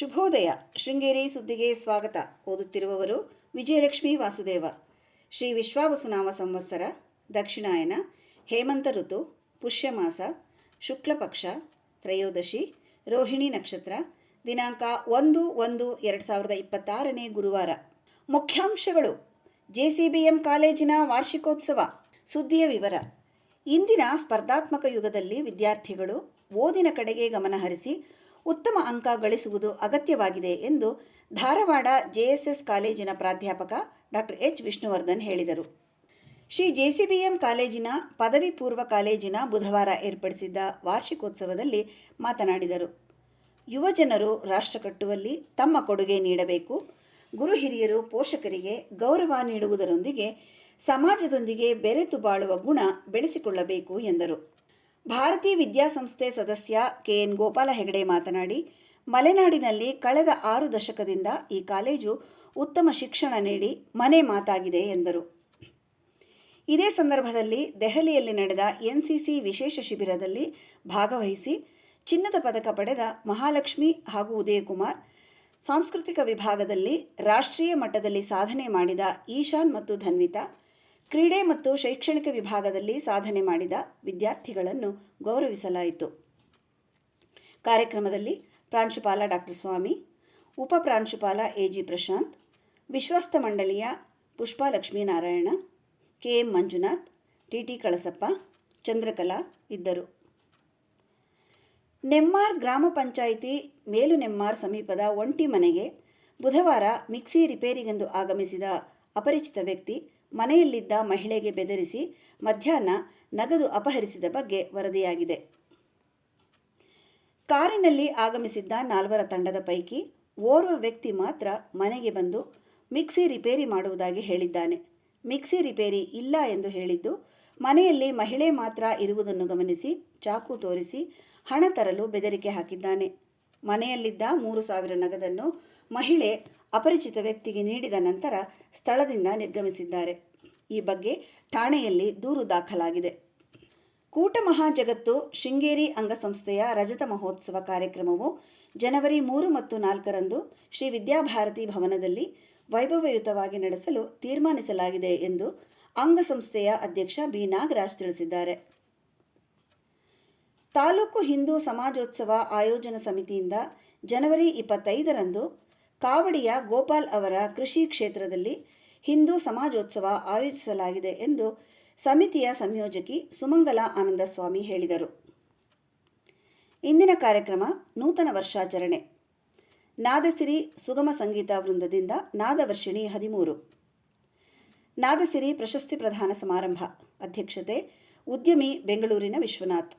ಶುಭೋದಯ. ಶೃಂಗೇರಿ ಸುದ್ದಿಗೆ ಸ್ವಾಗತ. ಓದುತ್ತಿರುವವರು ವಿಜಯಲಕ್ಷ್ಮಿ ವಾಸುದೇವ. ಶ್ರೀ ವಿಶ್ವಾವಸುನಾಮ ಸಂವತ್ಸರ, ದಕ್ಷಿಣಾಯನ, ಹೇಮಂತ ಋತು, ಪುಷ್ಯಮಾಸ, ಶುಕ್ಲಪಕ್ಷ, ತ್ರಯೋದಶಿ, ರೋಹಿಣಿ ನಕ್ಷತ್ರ, ದಿನಾಂಕ ಒಂದು ಒಂದು ಎರಡು ಸಾವಿರದ ಇಪ್ಪತ್ತಾರನೇ ಗುರುವಾರ. ಮುಖ್ಯಾಂಶಗಳು. ಜೆಸಿಬಿಎಂ ಕಾಲೇಜಿನ ವಾರ್ಷಿಕೋತ್ಸವ. ಸುದ್ದಿಯ ವಿವರ. ಇಂದಿನ ಸ್ಪರ್ಧಾತ್ಮಕ ಯುಗದಲ್ಲಿ ವಿದ್ಯಾರ್ಥಿಗಳು ಓದಿನ ಕಡೆಗೆ ಗಮನಹರಿಸಿ ಉತ್ತಮ ಅಂಕ ಗಳಿಸುವುದು ಅಗತ್ಯವಾಗಿದೆ ಎಂದು ಧಾರವಾಡ ಜೆಎಸ್ಎಸ್ ಕಾಲೇಜಿನ ಪ್ರಾಧ್ಯಾಪಕ ಡಾಕ್ಟರ್ ಎಚ್ ವಿಷ್ಣುವರ್ಧನ್ ಹೇಳಿದರು. ಶ್ರೀ ಜೆಸಿಬಿಎಂ ಕಾಲೇಜಿನ ಪದವಿ ಪೂರ್ವ ಕಾಲೇಜಿನ ಬುಧವಾರ ಏರ್ಪಡಿಸಿದ್ದ ವಾರ್ಷಿಕೋತ್ಸವದಲ್ಲಿ ಮಾತನಾಡಿದರು. ಯುವಜನರು ರಾಷ್ಟ್ರ ಕಟ್ಟುವಲ್ಲಿ ತಮ್ಮ ಕೊಡುಗೆ ನೀಡಬೇಕು. ಗುರು ಹಿರಿಯರು ಪೋಷಕರಿಗೆ ಗೌರವ ನೀಡುವುದರೊಂದಿಗೆ ಸಮಾಜದೊಂದಿಗೆ ಬೆರೆತು ಬಾಳುವ ಗುಣ ಬೆಳೆಸಿಕೊಳ್ಳಬೇಕು ಎಂದರು. ಭಾರತೀಯ ವಿದ್ಯಾಸಂಸ್ಥೆ ಸದಸ್ಯ ಕೆ ಎನ್ ಗೋಪಾಲ ಹೆಗಡೆ ಮಾತನಾಡಿ, ಮಲೆನಾಡಿನಲ್ಲಿ ಕಳೆದ ಆರು ದಶಕದಿಂದ ಈ ಕಾಲೇಜು ಉತ್ತಮ ಶಿಕ್ಷಣ ನೀಡಿ ಮನೆ ಮಾತಾಗಿದೆ ಎಂದರು. ಇದೇ ಸಂದರ್ಭದಲ್ಲಿ ದೆಹಲಿಯಲ್ಲಿ ನಡೆದ ಎನ್ಸಿಸಿ ವಿಶೇಷ ಶಿಬಿರದಲ್ಲಿ ಭಾಗವಹಿಸಿ ಚಿನ್ನದ ಪದಕ ಪಡೆದ ಮಹಾಲಕ್ಷ್ಮಿ ಹಾಗೂ ಉದಯಕುಮಾರ್, ಸಾಂಸ್ಕೃತಿಕ ವಿಭಾಗದಲ್ಲಿ ರಾಷ್ಟ್ರೀಯ ಮಟ್ಟದಲ್ಲಿ ಸಾಧನೆ ಮಾಡಿದ ಈಶಾನ್ ಮತ್ತು ಧನ್ವಿತಾ ಕ್ರೀಡೆ ಮತ್ತು ಶೈಕ್ಷಣಿಕ ವಿಭಾಗದಲ್ಲಿ ಸಾಧನೆ ಮಾಡಿದ ವಿದ್ಯಾರ್ಥಿಗಳನ್ನು ಗೌರವಿಸಲಾಯಿತು. ಕಾರ್ಯಕ್ರಮದಲ್ಲಿ ಪ್ರಾಂಶುಪಾಲ ಡಾಕ್ಟರ್ ಸ್ವಾಮಿ, ಉಪ ಪ್ರಾಂಶುಪಾಲ ಎ ಜಿ ಪ್ರಶಾಂತ್ ವಿಶ್ವಸ್ತ ಮಂಡಳಿಯ Pushpa Lakshminarayan, K M Manjunath, T T Kalasappa, Chandrakala ಇದ್ದರು. ನೆಮ್ಮಾರ್ ಗ್ರಾಮ ಪಂಚಾಯಿತಿ ಮೇಲು ನೆಮ್ಮಾರ್ ಸಮೀಪದ ಒಂಟಿ ಮನೆಗೆ ಬುಧವಾರ ಮಿಕ್ಸಿ ರಿಪೇರಿಗೆಂದು ಆಗಮಿಸಿದ ಅಪರಿಚಿತ ವ್ಯಕ್ತಿ ಮನೆಯಲ್ಲಿದ್ದ ಮಹಿಳೆಗೆ ಬೆದರಿಸಿ ಮಧ್ಯಾಹ್ನ ನಗದು ಅಪಹರಿಸಿದ ಬಗ್ಗೆ ವರದಿಯಾಗಿದೆ. ಕಾರಿನಲ್ಲಿ ಆಗಮಿಸಿದ್ದ ನಾಲ್ವರ ತಂಡದ ಪೈಕಿ ಓರ್ವ ವ್ಯಕ್ತಿ ಮಾತ್ರ ಮನೆಗೆ ಬಂದು ಮಿಕ್ಸಿ ರಿಪೇರಿ ಮಾಡುವುದಾಗಿ ಹೇಳಿದ್ದಾನೆ. ಮಿಕ್ಸಿ ರಿಪೇರಿ ಇಲ್ಲ ಎಂದು ಹೇಳಿದ್ದು, ಮನೆಯಲ್ಲಿ ಮಹಿಳೆ ಮಾತ್ರ ಇರುವುದನ್ನು ಗಮನಿಸಿ ಚಾಕು ತೋರಿಸಿ ಹಣ ತರಲು ಬೆದರಿಕೆ ಹಾಕಿದ್ದಾನೆ. ಮನೆಯಲ್ಲಿದ್ದ ಮೂರು ಸಾವಿರ ನಗದನ್ನು ಮಹಿಳೆ ಅಪರಿಚಿತ ವ್ಯಕ್ತಿಗೆ ನೀಡಿದ ನಂತರ ಸ್ಥಳದಿಂದ ನಿರ್ಗಮಿಸಿದ್ದಾರೆ. ಈ ಬಗ್ಗೆ ಠಾಣೆಯಲ್ಲಿ ದೂರು ದಾಖಲಾಗಿದೆ. ಕೂಟ ಮಹಾಜಗತ್ತು ಶೃಂಗೇರಿ ಅಂಗಸಂಸ್ಥೆಯ ರಜತ ಮಹೋತ್ಸವ ಕಾರ್ಯಕ್ರಮವು ಜನವರಿ ಮೂರು ಮತ್ತು ನಾಲ್ಕರಂದು ಶ್ರೀ ವಿದ್ಯಾಭಾರತಿ ಭವನದಲ್ಲಿ ವೈಭವಯುತವಾಗಿ ನಡೆಸಲು ತೀರ್ಮಾನಿಸಲಾಗಿದೆ ಎಂದು ಅಂಗಸಂಸ್ಥೆಯ ಅಧ್ಯಕ್ಷ ಬಿ. ನಾಗರಾಜ್ ತಿಳಿಸಿದ್ದಾರೆ. ತಾಲೂಕು ಹಿಂದೂ ಸಮಾಜೋತ್ಸವ ಆಯೋಜನಾ ಸಮಿತಿಯಿಂದ ಜನವರಿ ಇಪ್ಪತ್ತೈದರಂದು ಕಾವಡಿಯ ಗೋಪಾಲ್ ಅವರ ಕೃಷಿ ಕ್ಷೇತ್ರದಲ್ಲಿ ಹಿಂದೂ ಸಮಾಜೋತ್ಸವ ಆಯೋಜಿಸಲಾಗಿದೆ ಎಂದು ಸಮಿತಿಯ ಸಂಯೋಜಕಿ ಸುಮಂಗಲ ಆನಂದಸ್ವಾಮಿ ಹೇಳಿದರು. ಇಂದಿನ ಕಾರ್ಯಕ್ರಮ ನೂತನ ವರ್ಷಾಚರಣೆ. ನಾದಸಿರಿ ಸುಗಮ ಸಂಗೀತ ವೃಂದದಿಂದ ನಾದವರ್ಷಿಣಿ ಹದಿಮೂರು. ನಾದಸಿರಿ ಪ್ರಶಸ್ತಿ ಪ್ರದಾನ ಸಮಾರಂಭ. ಅಧ್ಯಕ್ಷತೆ ಉದ್ಯಮಿ ಬೆಂಗಳೂರಿನ ವಿಶ್ವನಾಥ್.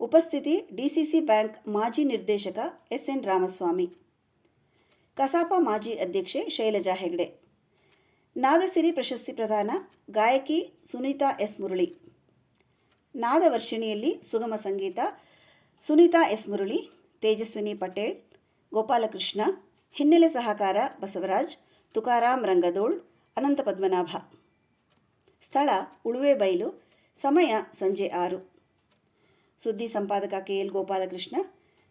ಉಪಸ್ಥಿತಿ ಡಿಸಿಸಿ ಬ್ಯಾಂಕ್ ಮಾಜಿ ನಿರ್ದೇಶಕ ಎಸ್ಎನ್ ರಾಮಸ್ವಾಮಿ. ಕಸಾಪ ಮಾಜಿ ಅಧ್ಯಕ್ಷೆ ಶೈಲಜಾ ಹೆಗ್ಡೆ. ನಾದಸಿರಿ ಪ್ರಶಸ್ತಿ ಪ್ರದಾನ ಗಾಯಕಿ ಸುನೀತಾ ಎಸ್ ಮುರಳಿ. ನಾದವರ್ಷಿಣಿಯಲ್ಲಿ ಸುಗಮ ಸಂಗೀತ ಸುನೀತಾ ಎಸ್ ಮುರಳಿ, ತೇಜಸ್ವಿನಿ ಪಟೇಲ್, ಗೋಪಾಲಕೃಷ್ಣ, ಹಿನ್ನೆಲೆ ಸಹಕಾರ ಬಸವರಾಜ್ ತುಕಾರಾಮ್ ರಂಗದೋಳ್, ಅನಂತ ಪದ್ಮನಾಭ. ಸ್ಥಳ ಉಳುವೆಬೈಲು ಸಮಯ ಸಂಜೆ ಆರು. ಸುದ್ದಿ ಸಂಪಾದಕ ಕೆ ಎಲ್ ಗೋಪಾಲಕೃಷ್ಣ,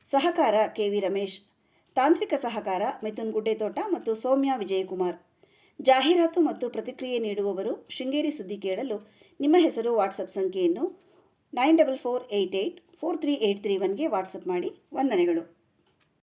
ಸಹಕಾರ ಕೆವಿ ರಮೇಶ್ ತಾಂತ್ರಿಕ ಸಹಕಾರ, ಮಿಥುನ್ ಗುಡ್ಡೆತೋಟ ಮತ್ತು ಸೌಮ್ಯ ವಿಜಯಕುಮಾರ್. ಜಾಹೀರಾತು ಮತ್ತು ಪ್ರತಿಕ್ರಿಯೆ ನೀಡುವವರು ಶೃಂಗೇರಿ ಸುದ್ದಿ ಕೇಳಲು ನಿಮ್ಮ ಹೆಸರು, ವಾಟ್ಸಪ್ ಸಂಖ್ಯೆಯನ್ನು nine double four eight eight four three eight three ಒನ್ಗೆ WhatsApp ಮಾಡಿ. ವಂದನೆಗಳು.